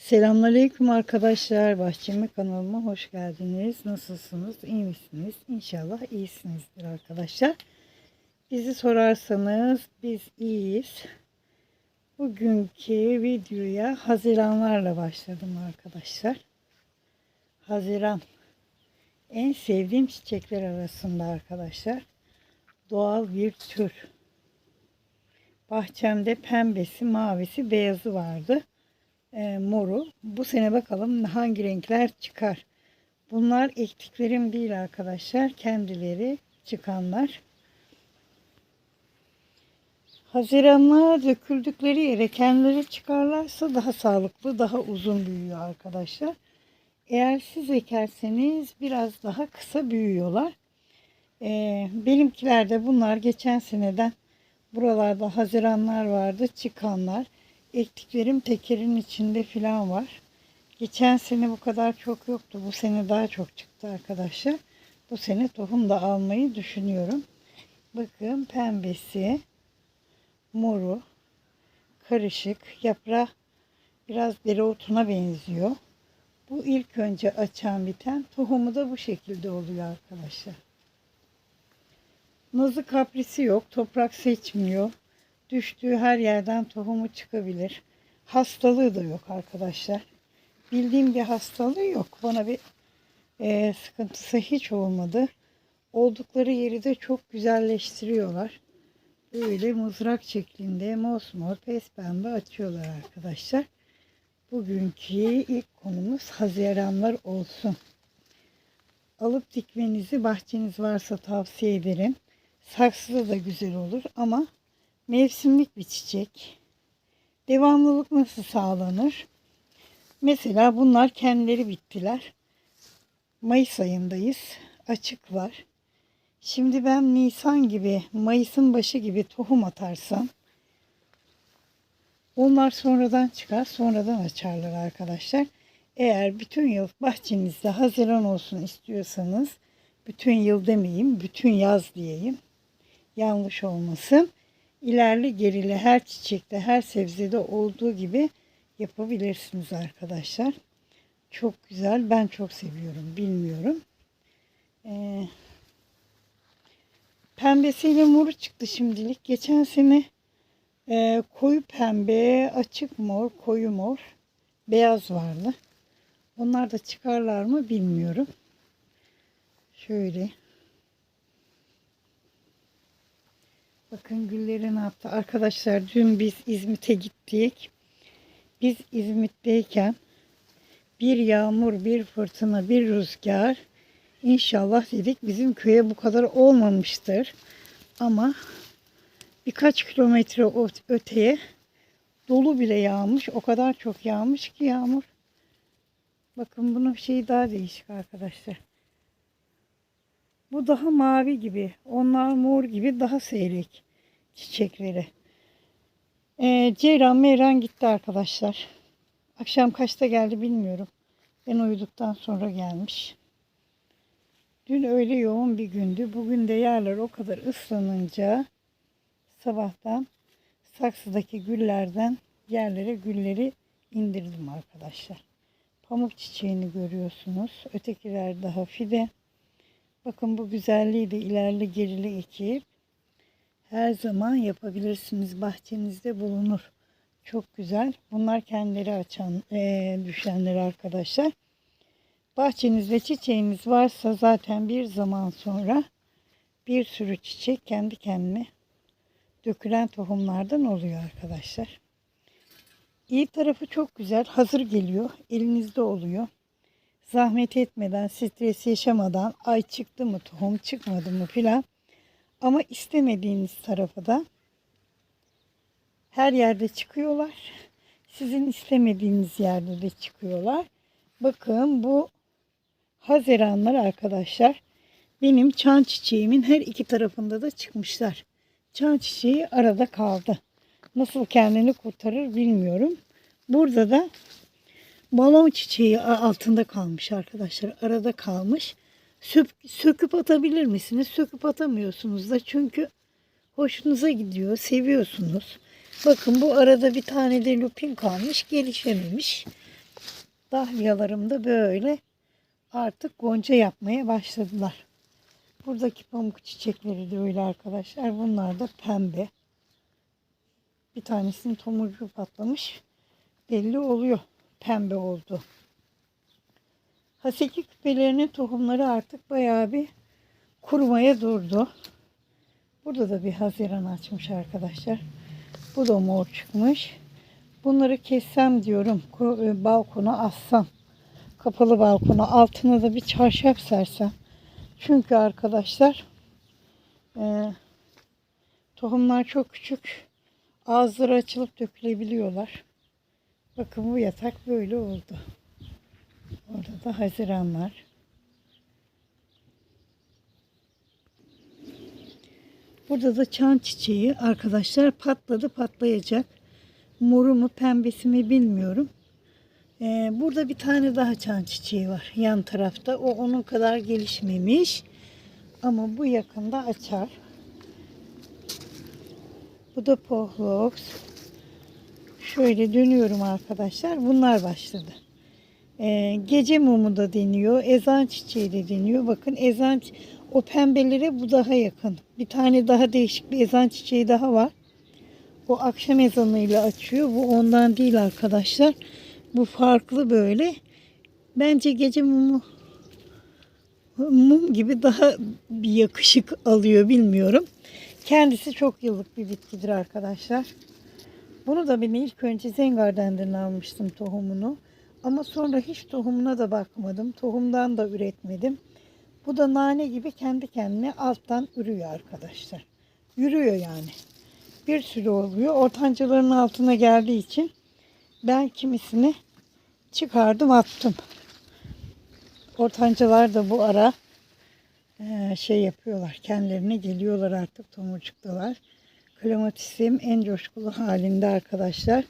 Selamünaleyküm arkadaşlar. Bahçemi kanalıma hoş geldiniz. Nasılsınız? İyi misiniz? İnşallah iyisinizdir arkadaşlar. Bizi sorarsanız biz iyiyiz. Bugünkü videoya Haziranlarla başladım arkadaşlar. Haziran en sevdiğim çiçekler arasında arkadaşlar. Doğal bir tür. Bahçemde pembesi, mavisi, beyazı vardı e, moru. Bu sene bakalım hangi renkler çıkar. Bunlar ektiklerim değil arkadaşlar. Kendileri çıkanlar. Haziranlığa döküldükleri yere kendileri çıkarlarsa daha sağlıklı, daha uzun büyüyor arkadaşlar. Eğer siz ekerseniz biraz daha kısa büyüyorlar. Ee, benimkilerde bunlar geçen seneden buralarda haziranlar vardı çıkanlar. Ektiklerim tekerin içinde filan var. Geçen sene bu kadar çok yoktu. Bu sene daha çok çıktı arkadaşlar. Bu sene tohum da almayı düşünüyorum. Bakın pembesi, moru, karışık, yaprağı biraz dereotuna benziyor. Bu ilk önce açan biten tohumu da bu şekilde oluyor arkadaşlar. Nazı kaprisi yok. Toprak seçmiyor. Düştüğü her yerden tohumu çıkabilir. Hastalığı da yok arkadaşlar. Bildiğim bir hastalığı yok. Bana bir e, sıkıntısı hiç olmadı. Oldukları yeri de çok güzelleştiriyorlar. Böyle mızrak şeklinde mosmor pembe açıyorlar arkadaşlar. Bugünkü ilk konumuz haziranlar olsun. Alıp dikmenizi bahçeniz varsa tavsiye ederim. Saksıda da güzel olur ama mevsimlik bir çiçek. Devamlılık nasıl sağlanır? Mesela bunlar kendileri bittiler. Mayıs ayındayız. Açıklar. Şimdi ben Nisan gibi, Mayıs'ın başı gibi tohum atarsam onlar sonradan çıkar, sonradan açarlar arkadaşlar. Eğer bütün yıl bahçenizde Haziran olsun istiyorsanız, bütün yıl demeyeyim, bütün yaz diyeyim. Yanlış olmasın. İlerli gerili her çiçekte, her sebzede olduğu gibi yapabilirsiniz arkadaşlar. Çok güzel. Ben çok seviyorum. Bilmiyorum. Ee, pembesiyle moru çıktı şimdilik. Geçen sene e, koyu pembe, açık mor, koyu mor, beyaz vardı. Onlar da çıkarlar mı bilmiyorum. Şöyle. Bakın gülleri ne yaptı. Arkadaşlar dün biz İzmit'e gittik. Biz İzmit'teyken bir yağmur, bir fırtına, bir rüzgar İnşallah dedik bizim köye bu kadar olmamıştır. Ama birkaç kilometre öteye dolu bile yağmış. O kadar çok yağmış ki yağmur. Bakın bunun şeyi daha değişik arkadaşlar. Bu daha mavi gibi. Onlar mor gibi daha seyrek çiçekleri. Ee, Ceyran Meyran gitti arkadaşlar. Akşam kaçta geldi bilmiyorum. Ben uyuduktan sonra gelmiş. Dün öyle yoğun bir gündü. Bugün de yerler o kadar ıslanınca sabahtan saksıdaki güllerden yerlere gülleri indirdim arkadaşlar. Pamuk çiçeğini görüyorsunuz. Ötekiler daha fide. Bakın bu güzelliği de ilerli gerili ekip her zaman yapabilirsiniz. Bahçenizde bulunur. Çok güzel. Bunlar kendileri açan, e, düşenler arkadaşlar. Bahçenizde çiçeğiniz varsa zaten bir zaman sonra bir sürü çiçek kendi kendine dökülen tohumlardan oluyor arkadaşlar. İyi tarafı çok güzel. Hazır geliyor. Elinizde oluyor. Zahmet etmeden, stres yaşamadan ay çıktı mı, tohum çıkmadı mı filan. Ama istemediğiniz tarafı da her yerde çıkıyorlar. Sizin istemediğiniz yerde de çıkıyorlar. Bakın bu Haziranlar arkadaşlar. Benim çan çiçeğimin her iki tarafında da çıkmışlar. Çan çiçeği arada kaldı. Nasıl kendini kurtarır bilmiyorum. Burada da balon çiçeği altında kalmış arkadaşlar. Arada kalmış. söküp atabilir misiniz? Söküp atamıyorsunuz da çünkü hoşunuza gidiyor. Seviyorsunuz. Bakın bu arada bir tane de lupin kalmış. Gelişememiş. Dahliyalarım da böyle artık gonca yapmaya başladılar. Buradaki pamuk çiçekleri de öyle arkadaşlar. Bunlar da pembe. Bir tanesinin tomurcuğu patlamış. Belli oluyor pembe oldu. Haseki küpelerinin tohumları artık bayağı bir kurumaya durdu. Burada da bir haziran açmış arkadaşlar. Bu da mor çıkmış. Bunları kessem diyorum. e, Balkona assam. Kapalı balkona. Altına da bir çarşaf sersem. Çünkü arkadaşlar e, tohumlar çok küçük. Ağızları açılıp dökülebiliyorlar. Bakın bu yatak böyle oldu. Orada da haziran var. Burada da çan çiçeği arkadaşlar patladı patlayacak. Moru mu pembesi mi bilmiyorum. Ee, burada bir tane daha çan çiçeği var yan tarafta. O onun kadar gelişmemiş. Ama bu yakında açar. Bu da pohlox. Şöyle dönüyorum arkadaşlar. Bunlar başladı. Ee, gece mumu da deniyor. Ezan çiçeği de deniyor. Bakın ezan o pembelere bu daha yakın. Bir tane daha değişik bir ezan çiçeği daha var. O akşam ezanıyla açıyor. Bu ondan değil arkadaşlar. Bu farklı böyle. Bence gece mumu mum gibi daha bir yakışık alıyor bilmiyorum. Kendisi çok yıllık bir bitkidir arkadaşlar. Bunu da ben ilk önce Zengarden'den almıştım tohumunu. Ama sonra hiç tohumuna da bakmadım. Tohumdan da üretmedim. Bu da nane gibi kendi kendine alttan ürüyor arkadaşlar. Yürüyor yani. Bir sürü oluyor. Ortancaların altına geldiği için ben kimisini çıkardım attım. Ortancalar da bu ara şey yapıyorlar. Kendilerine geliyorlar artık tomurcuktalar. Klimatisim en coşkulu halinde arkadaşlar.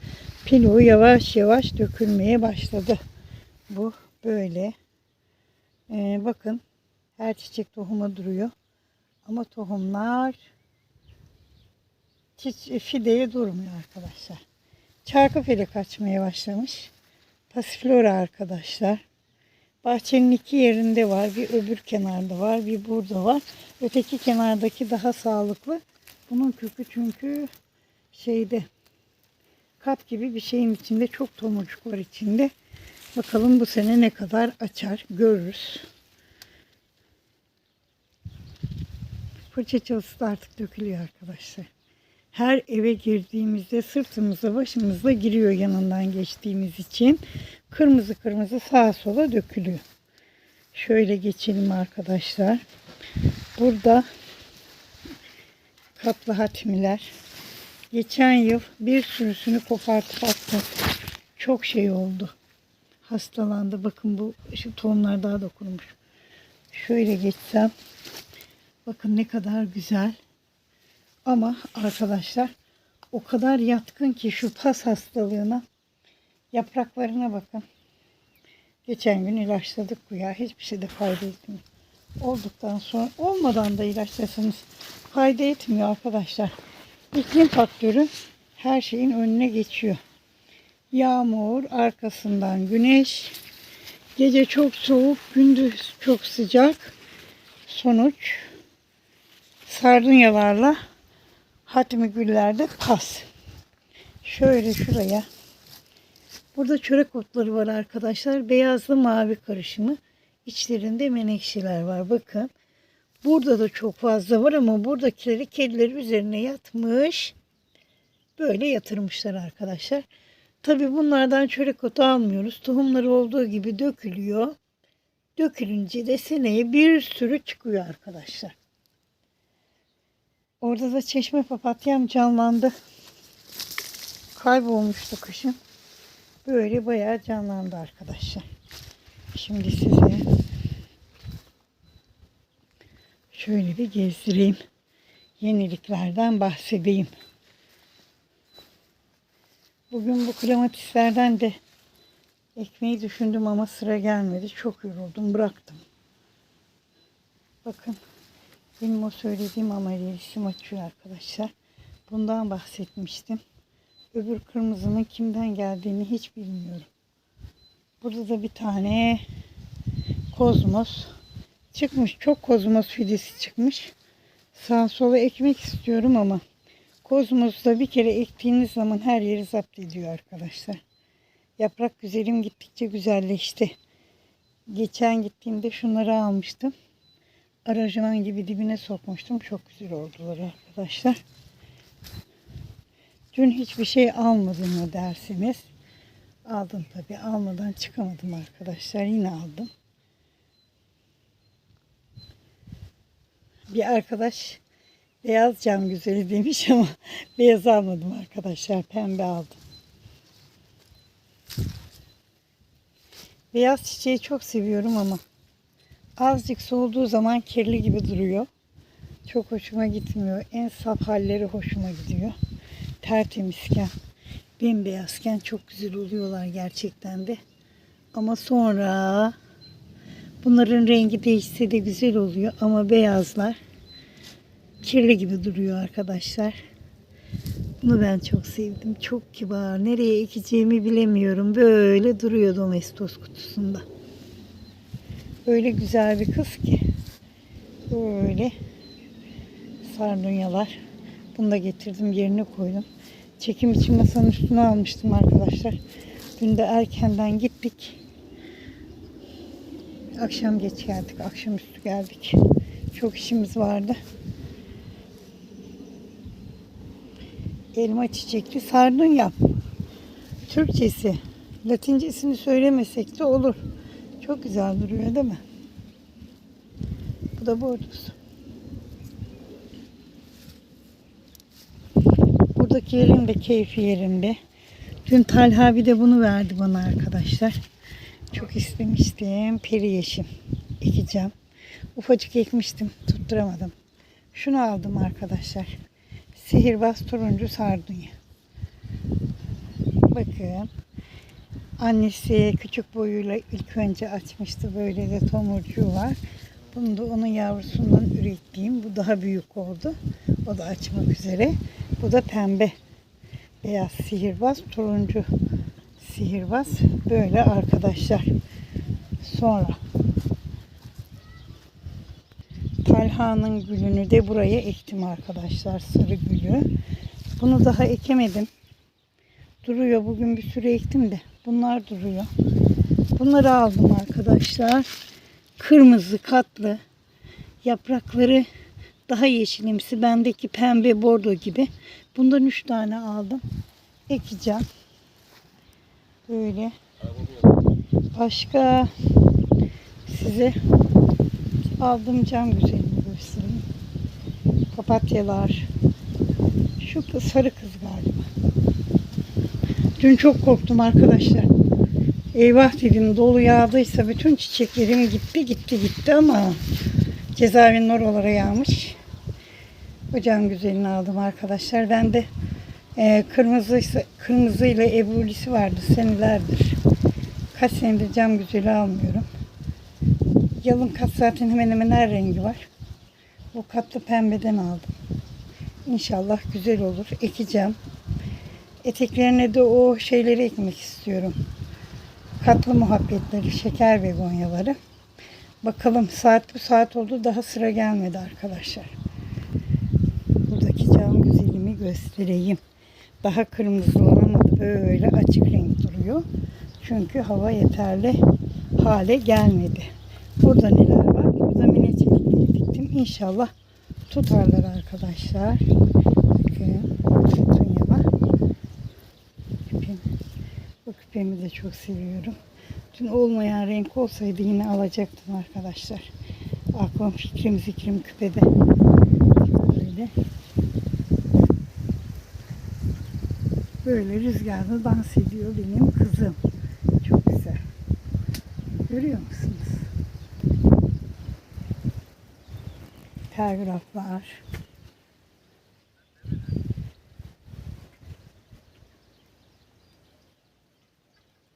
Pilu yavaş yavaş dökülmeye başladı. Bu böyle. Ee, bakın her çiçek tohuma duruyor. Ama tohumlar çiç- fideye durmuyor arkadaşlar. Çarkıfelek açmaya başlamış. Pasiflora arkadaşlar. Bahçenin iki yerinde var. Bir öbür kenarda var. Bir burada var. Öteki kenardaki daha sağlıklı. Bunun kökü çünkü şeyde kap gibi bir şeyin içinde çok tomurcuk var içinde. Bakalım bu sene ne kadar açar görürüz. Fırça çalısı da artık dökülüyor arkadaşlar. Her eve girdiğimizde sırtımıza başımızla giriyor yanından geçtiğimiz için. Kırmızı kırmızı sağa sola dökülüyor. Şöyle geçelim arkadaşlar. Burada kaplı hatmiler. Geçen yıl bir sürüsünü kopartıp attım. Çok şey oldu. Hastalandı. Bakın bu şu tohumlar daha da kurumuş. Şöyle geçsem. Bakın ne kadar güzel. Ama arkadaşlar o kadar yatkın ki şu pas hastalığına yapraklarına bakın. Geçen gün ilaçladık bu ya. Hiçbir şey de fayda etmiyor. Olduktan sonra olmadan da ilaçlasanız fayda etmiyor arkadaşlar. İklim faktörü her şeyin önüne geçiyor. Yağmur, arkasından güneş. Gece çok soğuk, gündüz çok sıcak. Sonuç sardunyalarla hatmi güllerde pas. Şöyle şuraya. Burada çörek otları var arkadaşlar. Beyazlı mavi karışımı. İçlerinde menekşeler var. Bakın. Burada da çok fazla var ama buradakileri kediler üzerine yatmış. Böyle yatırmışlar arkadaşlar. Tabi bunlardan çörek otu almıyoruz. Tohumları olduğu gibi dökülüyor. Dökülünce de seneye bir sürü çıkıyor arkadaşlar. Orada da çeşme papatyam canlandı. Kaybolmuştu kışın. Böyle bayağı canlandı arkadaşlar. Şimdi size şöyle bir gezdireyim. Yeniliklerden bahsedeyim. Bugün bu klimatistlerden de ekmeği düşündüm ama sıra gelmedi. Çok yoruldum bıraktım. Bakın benim o söylediğim ameliyatım açıyor arkadaşlar. Bundan bahsetmiştim. Öbür kırmızının kimden geldiğini hiç bilmiyorum. Burada da bir tane kozmos çıkmış. Çok kozmos fidesi çıkmış. Sağa sola ekmek istiyorum ama kozmosu bir kere ektiğiniz zaman her yeri zapt ediyor arkadaşlar. Yaprak güzelim gittikçe güzelleşti. Geçen gittiğimde şunları almıştım. Aracıman gibi dibine sokmuştum. Çok güzel oldular arkadaşlar. Dün hiçbir şey almadım mı dersiniz. Aldım tabii. Almadan çıkamadım arkadaşlar. Yine aldım. Bir arkadaş beyaz cam güzeli demiş ama beyaz almadım arkadaşlar. Pembe aldım. Beyaz çiçeği çok seviyorum ama azıcık soğuduğu zaman kirli gibi duruyor. Çok hoşuma gitmiyor. En saf halleri hoşuma gidiyor. Tertemizken, bembeyazken çok güzel oluyorlar gerçekten de. Ama sonra bunların rengi değişse de güzel oluyor ama beyazlar kirli gibi duruyor arkadaşlar. Bunu ben çok sevdim. Çok kibar. Nereye ekeceğimi bilemiyorum. Böyle duruyor domestos kutusunda. Öyle güzel bir kız ki. Böyle sardunyalar. Bunu da getirdim yerine koydum. Çekim için masanın üstüne almıştım arkadaşlar. Dün de erkenden gittik. Akşam geç geldik. Akşamüstü geldik. Çok işimiz vardı. Elma çiçekli sardunya. Türkçesi. Latincesini söylemesek de olur. Çok güzel duruyor değil mi? Bu da bordosu. Buradakilerin de keyfi yerinde. Dün Talha bir de bunu verdi bana arkadaşlar. Çok istemiştim. Peri yeşim. Ekeceğim. Ufacık ekmiştim. Tutturamadım. Şunu aldım arkadaşlar. Sihirbaz turuncu sardunya. Bakın. Annesi küçük boyuyla ilk önce açmıştı. Böyle de tomurcuğu var. Bunu da onun yavrusundan ürettiğim. Bu daha büyük oldu. O da açmak üzere. Bu da pembe. Beyaz sihirbaz, turuncu sihirbaz. Böyle arkadaşlar. Sonra Talha'nın gülünü de buraya ektim arkadaşlar. Sarı gülü. Bunu daha ekemedim. Duruyor. Bugün bir sürü ektim de. Bunlar duruyor. Bunları aldım arkadaşlar. Kırmızı katlı. Yaprakları daha yeşilimsi. Bendeki pembe bordo gibi. Bundan üç tane aldım. Ekeceğim. Böyle. Başka size aldığım cam güzelini göstereyim. Papatyalar. Şu kız, sarı kız galiba. Dün çok korktum arkadaşlar. Eyvah dedim dolu yağdıysa bütün çiçeklerim gitti gitti gitti ama cezaevinin oralara yağmış. Bu cam güzelini aldım arkadaşlar. Ben de e, kırmızı kırmızıyla ebrulisi vardı senelerdir. Kaç senedir cam güzeli almıyorum. Yalın kat zaten hemen hemen her rengi var. Bu katlı pembeden aldım. İnşallah güzel olur. Ekeceğim. Eteklerine de o şeyleri ekmek istiyorum. Katlı muhabbetleri, şeker begonyaları. Bakalım saat bu saat oldu. Daha sıra gelmedi arkadaşlar. Göstereyim. Daha kırmızılanamadı. Böyle açık renk duruyor. Çünkü hava yeterli hale gelmedi. Burada neler var? Burada mineçelikleri diktim. İnşallah tutarlar arkadaşlar. Bakın. Tutunya var. Küpem. Bu küpemi de çok seviyorum. Dün olmayan renk olsaydı yine alacaktım arkadaşlar. Aklım fikrim zikrim küpede. Böyle. Böyle rüzgarda dans ediyor benim kızım. Çok güzel. Görüyor musunuz? Telgraflar.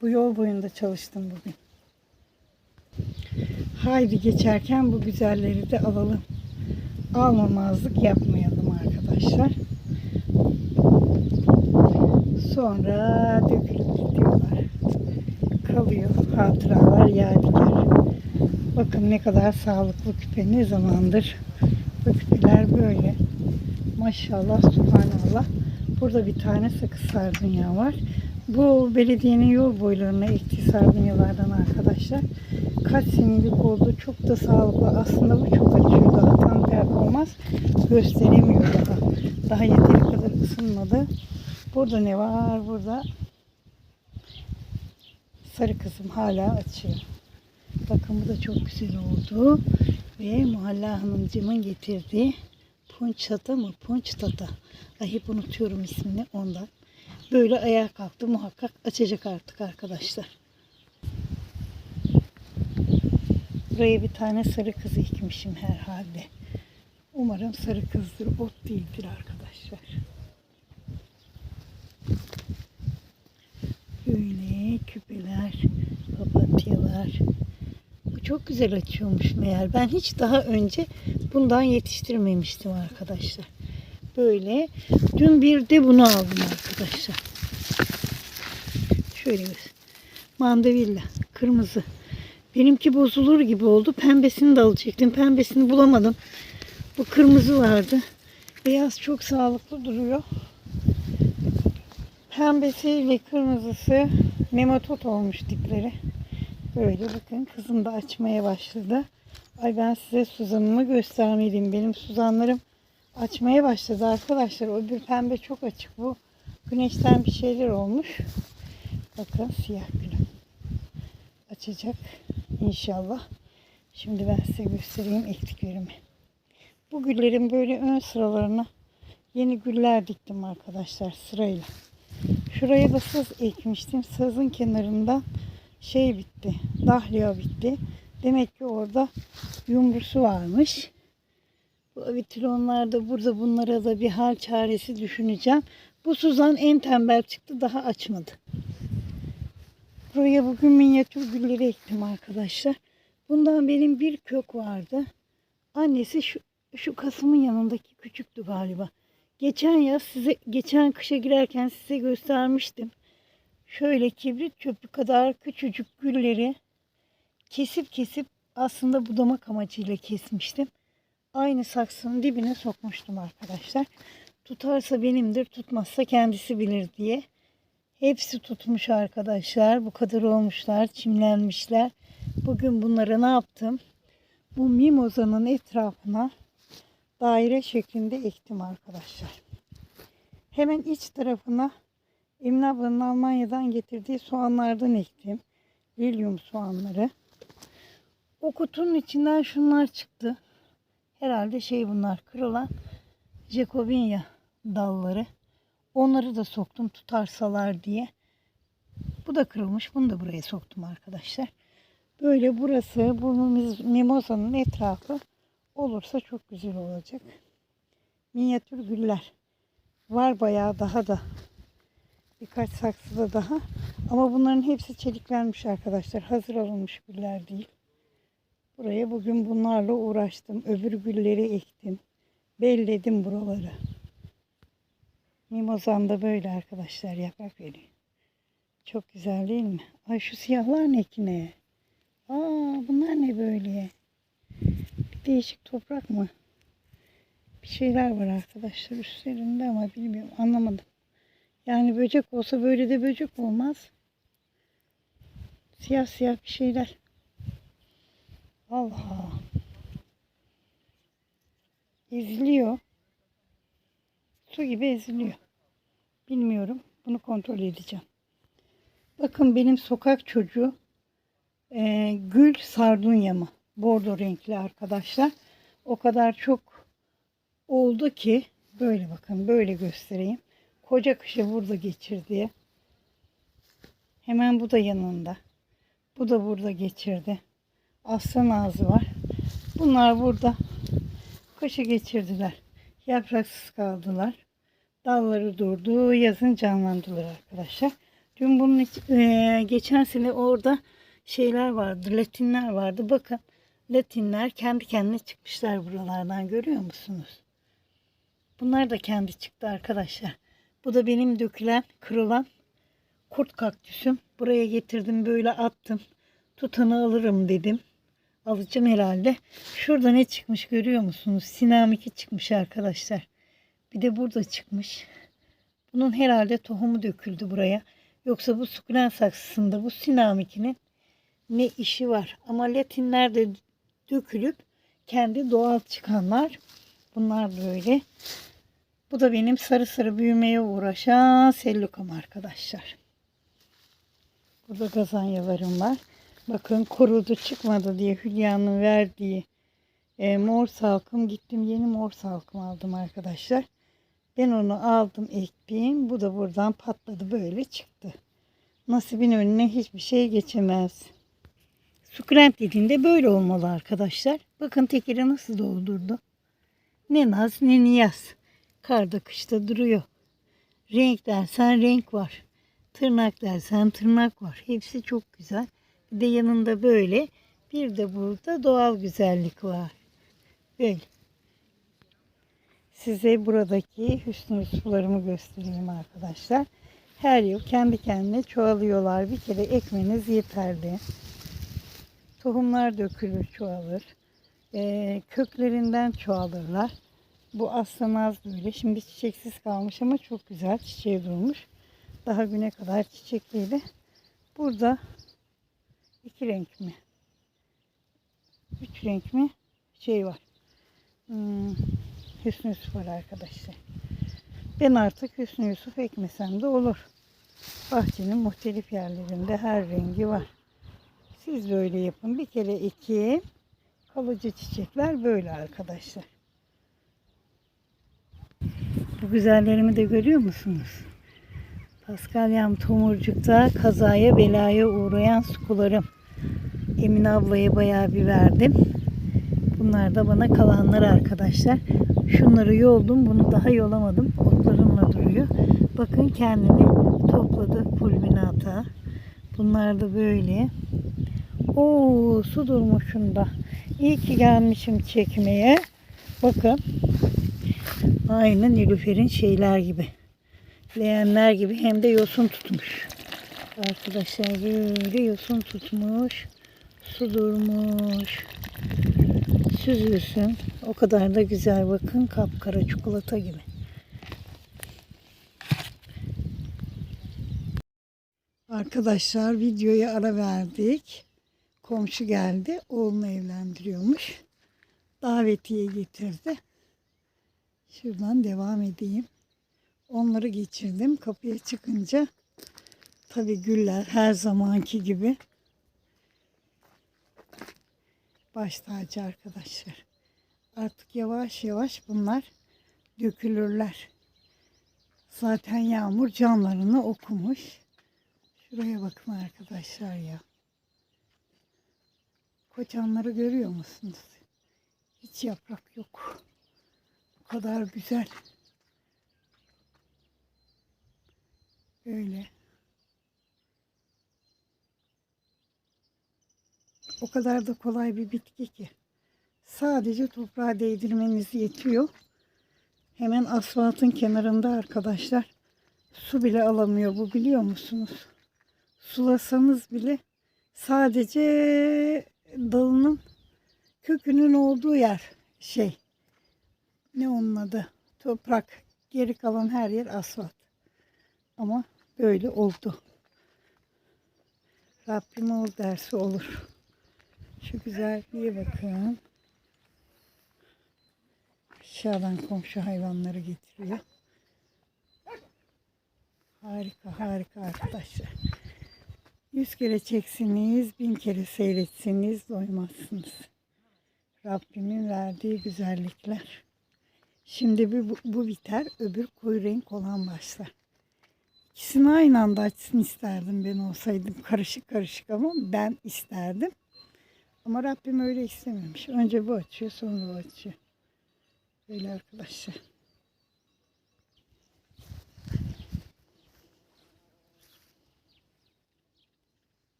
Bu yol boyunda çalıştım bugün. Haydi geçerken bu güzelleri de alalım. Almamazlık yapmayalım arkadaşlar. Sonra dökülüp gidiyorlar. kalıyor. Hatıralar, yadigar. Bakın ne kadar sağlıklı küpe. Ne zamandır bu küpeler böyle. Maşallah, subhanallah. Burada bir tane sakız sardunya var. Bu belediyenin yol boylarına ektiği sardunyalardan arkadaşlar. Kaç senelik oldu. Çok da sağlıklı. Aslında bu çok açıyor. Daha tam performans gösteremiyor daha. Daha yeteri kadar ısınmadı. Burada ne var? Burada sarı kızım hala açıyor. Bakın bu da çok güzel oldu. Ve Muhalla Hanımcığımın getirdiği punç tata mı? Punç tata. Ay hep unutuyorum ismini ondan. Böyle ayağa kalktı. Muhakkak açacak artık arkadaşlar. Buraya bir tane sarı kız ekmişim herhalde. Umarım sarı kızdır. Ot değildir arkadaşlar. Böyle küpeler, papatyalar. Bu çok güzel açıyormuş meğer. Ben hiç daha önce bundan yetiştirmemiştim arkadaşlar. Böyle. Dün bir de bunu aldım arkadaşlar. Şöyle göster. Mandevilla. Kırmızı. Benimki bozulur gibi oldu. Pembesini de alacaktım. Pembesini bulamadım. Bu kırmızı vardı. Beyaz çok sağlıklı duruyor. Pembesiyle kırmızısı nematot olmuş dipleri. Böyle bakın kızım da açmaya başladı. Ay ben size Suzan'ımı göstermeliyim. Benim Suzanlarım açmaya başladı arkadaşlar. O bir pembe çok açık bu. Güneşten bir şeyler olmuş. Bakın siyah gülüm. Açacak inşallah. Şimdi ben size göstereyim ektiklerimi. Bu güllerin böyle ön sıralarına yeni güller diktim arkadaşlar sırayla. Şuraya da saz ekmiştim. Sazın kenarında şey bitti. Dahlia bitti. Demek ki orada yumrusu varmış. Bu avitilonlar da burada bunlara da bir hal çaresi düşüneceğim. Bu Suzan en tembel çıktı. Daha açmadı. Buraya bugün minyatür gülleri ektim arkadaşlar. Bundan benim bir kök vardı. Annesi şu, şu Kasım'ın yanındaki küçüktü galiba. Geçen yaz size geçen kışa girerken size göstermiştim. Şöyle kibrit çöpü kadar küçücük gülleri kesip kesip aslında budamak amacıyla kesmiştim. Aynı saksının dibine sokmuştum arkadaşlar. Tutarsa benimdir, tutmazsa kendisi bilir diye. Hepsi tutmuş arkadaşlar. Bu kadar olmuşlar, çimlenmişler. Bugün bunları ne yaptım? Bu mimozanın etrafına daire şeklinde ektim arkadaşlar. Hemen iç tarafına Emine ablanın Almanya'dan getirdiği soğanlardan ektim. Lilyum soğanları. O kutunun içinden şunlar çıktı. Herhalde şey bunlar kırılan Jacobinia dalları. Onları da soktum tutarsalar diye. Bu da kırılmış. Bunu da buraya soktum arkadaşlar. Böyle burası bu mimozanın etrafı olursa çok güzel olacak. Minyatür güller. Var bayağı daha da. Birkaç saksıda daha. Ama bunların hepsi çeliklenmiş arkadaşlar. Hazır alınmış güller değil. Buraya bugün bunlarla uğraştım. Öbür gülleri ektim. Belledim buraları. Mimozan da böyle arkadaşlar yaprak veriyor. Çok güzel değil mi? Ay şu siyahlar ne ki ne? Aa bunlar ne böyle? Değişik toprak mı? Bir şeyler var arkadaşlar üstlerinde ama bilmiyorum anlamadım. Yani böcek olsa böyle de böcek olmaz. Siyah siyah bir şeyler. Allah. Eziliyor. Su gibi eziliyor. Bilmiyorum. Bunu kontrol edeceğim. Bakın benim sokak çocuğu e, gül sardunya mı? Bordo renkli arkadaşlar. O kadar çok oldu ki böyle bakın böyle göstereyim. Koca kışı burada geçirdi. Hemen bu da yanında. Bu da burada geçirdi. Aslan ağzı var. Bunlar burada kışı geçirdiler. Yapraksız kaldılar. Dalları durdu. Yazın canlandılar arkadaşlar. Dün bunun eee, geçen sene orada şeyler vardı. Latinler vardı. Bakın Latinler kendi kendine çıkmışlar buralardan görüyor musunuz? Bunlar da kendi çıktı arkadaşlar. Bu da benim dökülen, kırılan kurt kaktüsüm. Buraya getirdim böyle attım. Tutanı alırım dedim. Alacağım herhalde. Şurada ne çıkmış görüyor musunuz? Sinamiki çıkmış arkadaşlar. Bir de burada çıkmış. Bunun herhalde tohumu döküldü buraya. Yoksa bu sukulent saksısında bu sinamikinin ne işi var? Ama latinler de dökülüp kendi doğal çıkanlar. Bunlar böyle. Bu da benim sarı sarı büyümeye uğraşan sellukam arkadaşlar. Burada gazanyalarım var. Bakın kurudu çıkmadı diye Hülya'nın verdiği e, mor salkım. Gittim yeni mor salkım aldım arkadaşlar. Ben onu aldım ektim. Bu da buradan patladı böyle çıktı. Nasibin önüne hiçbir şey geçemez. Sukulent dediğinde böyle olmalı arkadaşlar. Bakın tekeri nasıl doldurdu. Ne naz ne niyaz. Karda kışta duruyor. Renk dersen renk var. Tırnak dersen tırnak var. Hepsi çok güzel. Bir de yanında böyle. Bir de burada doğal güzellik var. Böyle. Size buradaki hüsnü sularımı göstereyim arkadaşlar. Her yıl kendi kendine çoğalıyorlar. Bir kere ekmeniz yeterli. Tohumlar dökülür, çoğalır. Ee, köklerinden çoğalırlar. Bu aslanaz böyle. Şimdi çiçeksiz kalmış ama çok güzel çiçeği durmuş. Daha güne kadar çiçekliydi. Burada iki renk mi? Üç renk mi? Şey var. Hmm, Hüsnü Yusuf var arkadaşlar. Ben artık Hüsnü Yusuf ekmesem de olur. Bahçenin muhtelif yerlerinde her rengi var. Siz de öyle yapın. Bir kere ekin. Kalıcı çiçekler böyle arkadaşlar. Bu güzellerimi de görüyor musunuz? Paskalyam tomurcukta kazaya belaya uğrayan sukularım. Emine ablaya bayağı bir verdim. Bunlar da bana kalanlar arkadaşlar. Şunları yoldum. Bunu daha yolamadım. Otlarımla duruyor. Bakın kendini topladı fulminata. Bunlar da böyle. Oo su durmuşunda. İyi ki gelmişim çekmeye. Bakın. Aynı Nilüfer'in şeyler gibi. Leğenler gibi hem de yosun tutmuş. Arkadaşlar böyle yosun tutmuş. Su durmuş. Süzülsün. O kadar da güzel bakın. Kapkara çikolata gibi. Arkadaşlar videoya ara verdik. Komşu geldi. Oğlunu evlendiriyormuş. Davetiye getirdi. Şuradan devam edeyim. Onları geçirdim. Kapıya çıkınca tabii güller her zamanki gibi baş tacı arkadaşlar. Artık yavaş yavaş bunlar dökülürler. Zaten yağmur camlarını okumuş. Şuraya bakın arkadaşlar ya. Koçanları görüyor musunuz? Hiç yaprak yok. Bu kadar güzel. Öyle. O kadar da kolay bir bitki ki. Sadece toprağa değdirmeniz yetiyor. Hemen asfaltın kenarında arkadaşlar. Su bile alamıyor bu biliyor musunuz? Sulasanız bile sadece dalının kökünün olduğu yer şey. Ne onun adı? Toprak. Geri kalan her yer asfalt. Ama böyle oldu. Rabbim ol dersi olur. Şu güzelliğe bakın. Aşağıdan komşu hayvanları getiriyor. Harika harika arkadaşlar. Yüz kere çeksiniz, bin kere seyretsiniz doymazsınız. Rabbimin verdiği güzellikler. Şimdi bir, bu, bu biter, öbür koyu renk olan başlar. İkisini aynı anda açsın isterdim ben olsaydım. Karışık karışık ama ben isterdim. Ama Rabbim öyle istememiş. Önce bu açıyor, sonra bu açıyor. Böyle arkadaşlar.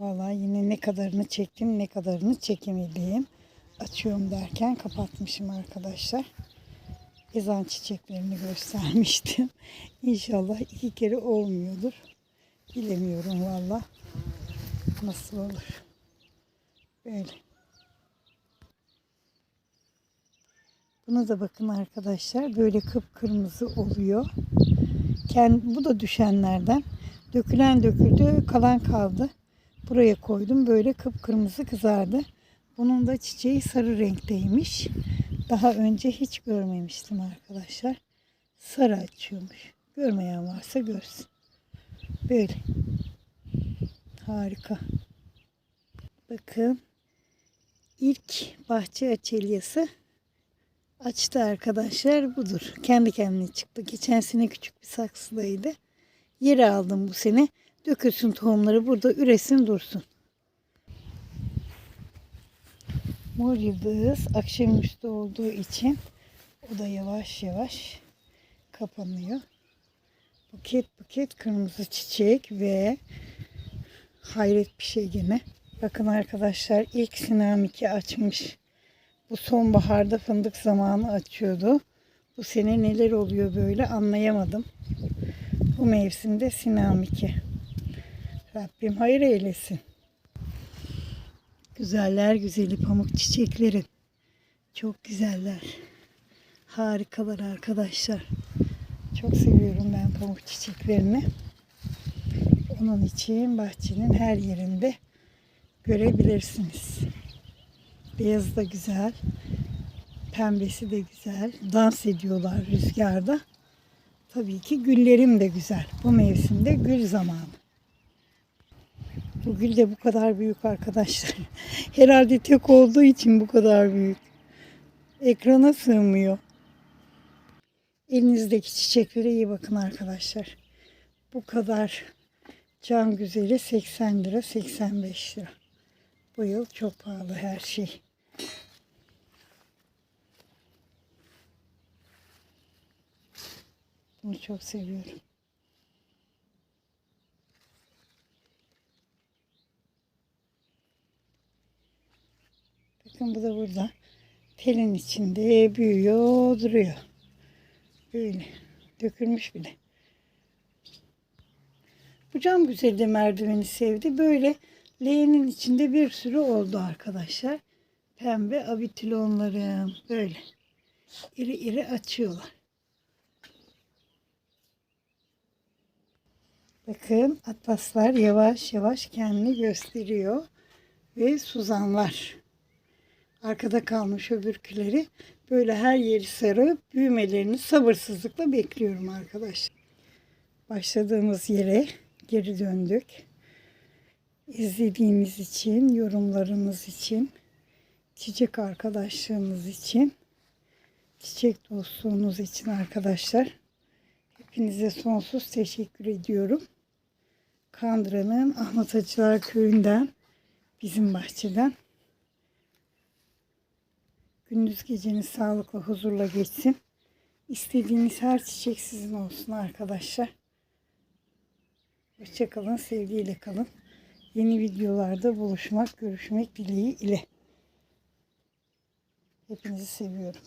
Vallahi yine ne kadarını çektim, ne kadarını çekemedim. Açıyorum derken kapatmışım arkadaşlar. ezan çiçeklerini göstermiştim. İnşallah iki kere olmuyordur. Bilemiyorum valla. Nasıl olur. Böyle. Buna da bakın arkadaşlar. Böyle kıpkırmızı oluyor. Kendi, bu da düşenlerden. Dökülen döküldü, kalan kaldı. Buraya koydum. Böyle kıpkırmızı kızardı. Bunun da çiçeği sarı renkteymiş. Daha önce hiç görmemiştim arkadaşlar. Sarı açıyormuş. Görmeyen varsa görsün. Böyle. Harika. Bakın. ilk bahçe açelyası açtı arkadaşlar. Budur. Kendi kendine çıktı. Geçen sene küçük bir saksıdaydı. Yere aldım bu sene. Dökülsün tohumları burada üresin dursun. Mor yıldız akşamüstü olduğu için o da yavaş yavaş kapanıyor. Buket buket kırmızı çiçek ve hayret bir şey gene. Bakın arkadaşlar ilk sinamiki açmış. Bu sonbaharda fındık zamanı açıyordu. Bu sene neler oluyor böyle anlayamadım. Bu mevsimde sinamiki. Rabbim hayır eylesin. Güzeller güzeli pamuk çiçeklerim. Çok güzeller. Harikalar arkadaşlar. Çok seviyorum ben pamuk çiçeklerini. Onun için bahçenin her yerinde görebilirsiniz. Beyazı da güzel. Pembesi de güzel. Dans ediyorlar rüzgarda. Tabii ki güllerim de güzel. Bu mevsimde gül zamanı. Bu gül de bu kadar büyük arkadaşlar. Herhalde tek olduğu için bu kadar büyük. Ekrana sığmıyor. Elinizdeki çiçeklere iyi bakın arkadaşlar. Bu kadar can güzeli 80 lira 85 lira. Bu yıl çok pahalı her şey. Bunu çok seviyorum. Bakın bu da burada. Telin içinde büyüyor, duruyor. Böyle. Dökülmüş bile. Bu cam güzeli de merdiveni sevdi. Böyle leğenin içinde bir sürü oldu arkadaşlar. Pembe abitilonlarım. Böyle. İri iri açıyorlar. Bakın atlaslar yavaş yavaş kendini gösteriyor. Ve suzanlar. Arkada kalmış öbürküleri. Böyle her yeri sarıp büyümelerini sabırsızlıkla bekliyorum arkadaşlar. Başladığımız yere geri döndük. İzlediğiniz için, yorumlarınız için, çiçek arkadaşlığınız için, çiçek dostluğunuz için arkadaşlar. Hepinize sonsuz teşekkür ediyorum. Kandıra'nın Ahmet Hacılar Köyü'nden, bizim bahçeden. Gününüz geceniz sağlıkla, huzurla geçsin. İstediğiniz her çiçek sizin olsun arkadaşlar. Hoşçakalın, sevgiyle kalın. Yeni videolarda buluşmak, görüşmek dileğiyle. Hepinizi seviyorum.